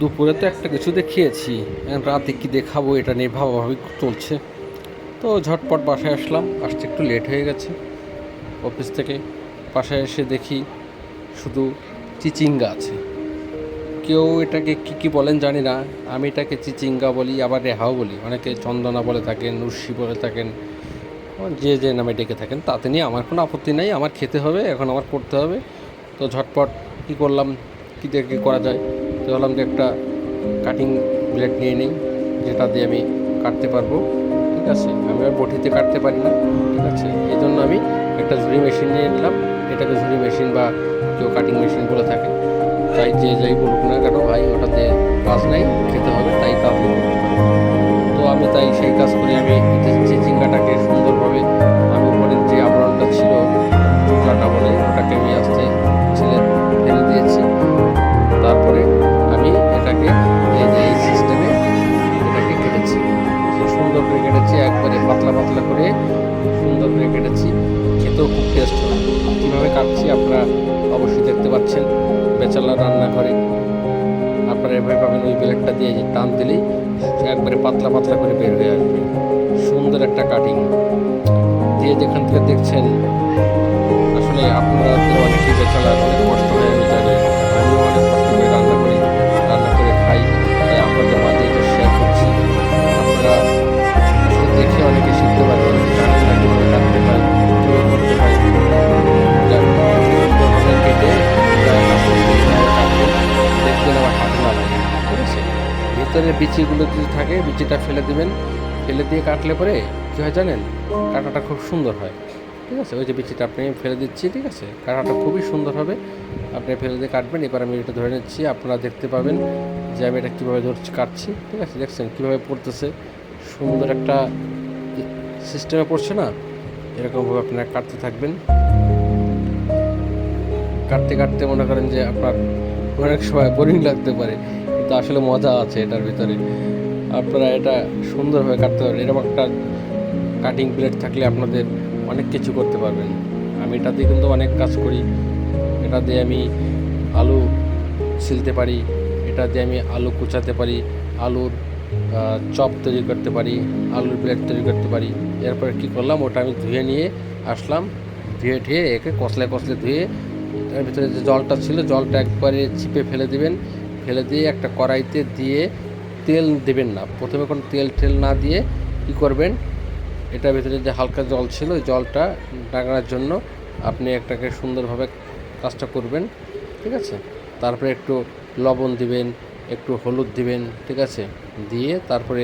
দুপুরে তো একটা কিছু দেখিয়েছি। রাতে কি দেখাবো এটা নিয়ে ভাবাভাবি চলছে। তো ঝটপট বাসায় আসলাম। আসতে একটু লেট হয়ে গেছে। অফিস থেকে বাসায় এসে দেখি শুধু চিচিঙ্গা আছে। কেউ এটাকে কি কি বলেন জানি না। আমি এটাকে চিচিঙ্গা বলি, আবার রেহাও বলি। অনেকে চন্দনা বলে থাকেন উর্ষি বলে থাকেন যে যে নামে ডেকে থাকেন, তাতে নিয়ে আমার কোনো আপত্তি নাই। আমার খেতে হবে, এখন আমার করতে হবে। তো ঝটপট কী করলাম, কী দিয়ে কী করা যায়? তো ভাবলাম যে একটা কাটিং ব্লেড নিয়ে নিই, যেটা দিয়ে আমি কাটতে পারব। ঠিক আছে? আমি আর বটিতে কাটতে পারি না। ঠিক আছে? এই জন্য আমি একটা ঝুড়ি মেশিন নিয়ে নিলাম। এটাকে ঝুড়ি মেশিন বা কেউ কাটিং মেশিন বলে থাকে। তাই যে যাই বলুক না কেন, ভাই, ওটাতে কাজ নাই, খেতে হবে, তাই তাড়াতাড়ি করতে খেতেও খুব টেস্ট হয়। কীভাবে কাটছি আপনারা অবশ্যই দেখতে পাচ্ছেন। বেচালা রান্নাঘরে আপনারা এভাবে পাবেন ওই ব্লেডটা দিয়ে টান দিলেই একবারে পাতলা পাতলা করে বের হয়ে আসবে। সুন্দর একটা কাটিং দিয়ে যেখান থেকে দেখছেন, আসলে আপনারা অনেকেই বেচালা অনেক কষ্ট বিচিগুলো যদি থাকে, বিচিটা ফেলে দিবেন। ফেলে দিয়ে কাটলে পরে কী হয় জানেন? কাটাটা খুব সুন্দর হয়। ঠিক আছে? ওই যে বিচিটা আপনি ফেলে দিচ্ছি, ঠিক আছে? কাটাটা খুবই সুন্দর হবে। আপনি ফেলে দিয়ে কাটবেন। এবার আমি এটা ধরে নিচ্ছি। আপনারা দেখতে পাবেন যে আমি এটা কীভাবে ধরছি, কাটছি। ঠিক আছে? দেখছেন কীভাবে পড়তেছে? সুন্দর একটা সিস্টেমে পড়ছে না? এরকমভাবে আপনারা কাটতে থাকবেন। কাটতে কাটতে মনে করেন যে আপনার অনেক সময় বোরিং লাগতে পারে। কিন্তু আসলে মজা আছে এটার ভিতরে। আপনারা এটা সুন্দরভাবে কাটতে পারবেন। এরকম একটা কাটিং প্লেট থাকলে আপনাদের অনেক কিছু করতে পারবেন। আমি এটা দিয়ে কিন্তু অনেক কাজ করি। এটা দিয়ে আমি আলু ছিলতে পারি। এটা দিয়ে আমি আলু কুচাতে পারি। আলুর চপ তৈরি করতে পারি। আলুর প্লেট তৈরি করতে পারি। এরপরে কী করলাম? ওটা আমি ধুয়ে নিয়ে আসলাম। ধুয়ে ঠুয়ে একে কষলে কষলে ধুয়ে তার ভিতরে যে জলটা ছিল, জলটা একবারে চিপে ফেলে দিবেন। ফেলে দিয়ে একটা কড়াইতে দিয়ে তেল দেবেন না। প্রথমে কোনো তেল টেল না দিয়ে কী করবেন? এটার ভিতরে যে হালকা জল ছিল, ওই জলটা ডাকানোর জন্য আপনি একটাকে সুন্দরভাবে কাজটা করবেন, ঠিক আছে? তারপরে একটু লবণ দিবেন, একটু হলুদ দিবেন, ঠিক আছে? দিয়ে তারপরে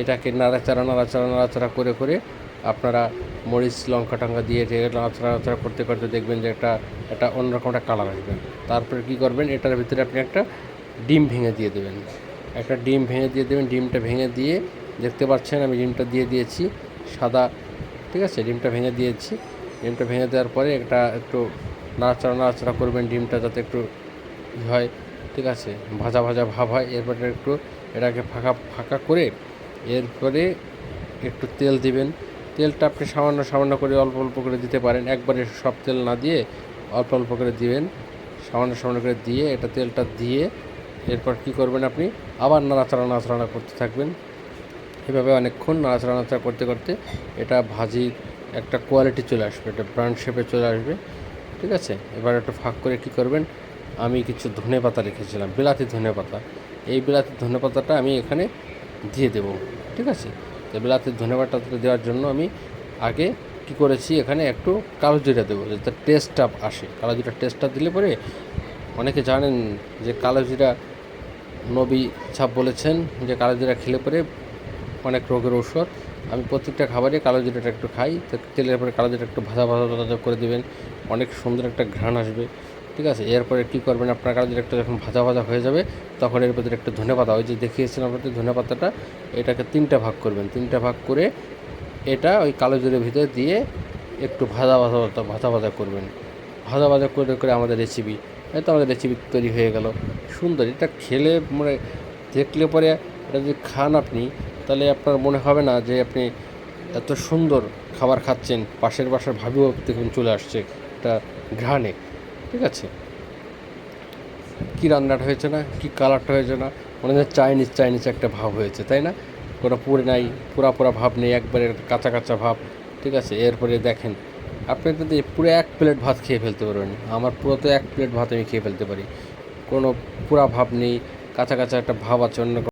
এটাকে নাড়াচাড়া নাড়াচাড়া নাড়াচাড়া করে করে আপনারা মরিচ, লঙ্কা টঙ্কা দিয়ে নাড়াচাড়া নাড়াচাড়া করতে করতে দেখবেন যে একটা একটা অন্যরকম একটা কালার আসবে। তারপরে কী করবেন? এটার ভিতরে আপনি একটা ডিম ভেঙে দিয়ে দেবেন। একটা ডিম ভেঙে দিয়ে দেবেন, ডিমটা ভেঙে দিয়ে, দেখতে পাচ্ছেন আমি ডিমটা দিয়ে দিয়েছি, সাদা, ঠিক আছে? ডিমটা ভেঙে দিয়েছি। ডিমটা ভেঙে দেওয়ার পরে একটা একটু নাড়াচাড়া নাড়াচাড়া করবেন ডিমটা যাতে একটু হয়, ঠিক আছে? ভাজা ভাজা ভাব হয়। এরপরে একটু এটাকে ফাঁকা ফাঁকা করে এরপরে একটু তেল দিবেন। তেলটা আপনি সামান্য সামান্য করে, অল্প অল্প করে দিতে পারেন। একবারে সব তেল না দিয়ে অল্প অল্প করে দিবেন। সামান্য সামান্য করে দিয়ে এটা তেলটা দিয়ে এরপর কি করবেন আপনি? আবার নাড়াচাড়া নাড়াচাড়া করতে থাকবেন। এভাবে অনেকক্ষণ নাড়াচাড়া নাড়াচাড়া করতে করতে এটা ভাজির একটা কোয়ালিটি চলে আসবে এটা ব্রান্ড শেপে চলে আসবে। ঠিক আছে? এবার একটু ফাঁক করে কি করবেন? আমি কিছু ধনে পাতা রেখেছিলাম, বিলাতি ধনে পাতা। এই বিলাতি ধনে পাতাটা আমি এখানে দিয়ে দেবো। ঠিক আছে? তো বিলাতি ধনে পাতাটা দেওয়ার জন্য আমি আগে কি করেছি? এখানে একটু কালো জিরা দেবো, যাতে টেস্টটা আসে। কালো জিরা টেস্টটা দিলে পরে অনেকে জানেন যে কালো জিরা নবী ছাপ বলেছেন যে কালো জিরা খেলে পরে অনেক রোগের ঔষধ। আমি প্রত্যেকটা খাবারে কালো জিরাটা একটু খাই, তো তেলের পরে কালো জিরা একটু ভাজা ভাজা ভাজা করে দেবেন, অনেক সুন্দর একটা ঘ্রাণ আসবে, ঠিক আছে? এরপরে কী করবেন? আপনার কালো জিরা একটু যখন ভাজা ভাজা হয়ে যাবে, তখন এর ভিতরে একটু ধনে পাতা, ওই যে দেখিয়েছিলাম আপনাদের ধনে পাতাটা, এটাকে তিনটা ভাগ করবেন। তিনটা ভাগ করে এটা ওই কালো জিরের ভিতরে দিয়ে একটু ভাজা ভাজা ভাজা ভাজা করবেন। ভাজা ভাজা করে করে আমাদের রেসিপি তো আমাদের রেসিপি তৈরি হয়ে গেল। সুন্দর, এটা খেলে মানে দেখলে পরে এটা যদি খান আপনি, তাহলে আপনার মনে হবে না যে আপনি এত সুন্দর খাবার খাচ্ছেন, পাশের বাসার ভাবিও দেখুন চলে আসছে, একটা ঘ্রাণে। ঠিক আছে? কী রান্নাটা হয়েছে না? কী কালারটা হয়েছে না? মনে হয় চাইনিজ চাইনিজ একটা ভাব হয়েছে, তাই না? কোনো পুরে নাই, পুরা পুরা ভাব নেই, একবারে কাঁচা কাঁচা ভাব। ঠিক আছে? এরপরে দেখেন আপনি কিন্তু পুরো এক প্লেট ভাত খেয়ে ফেলতে পারবেন আমার পুরো তো এক প্লেট ভাত আমি খেয়ে ফেলতে পারি। কোনো পুরা ভাব নেই কাঁচা একটা ভাব আছে অন্য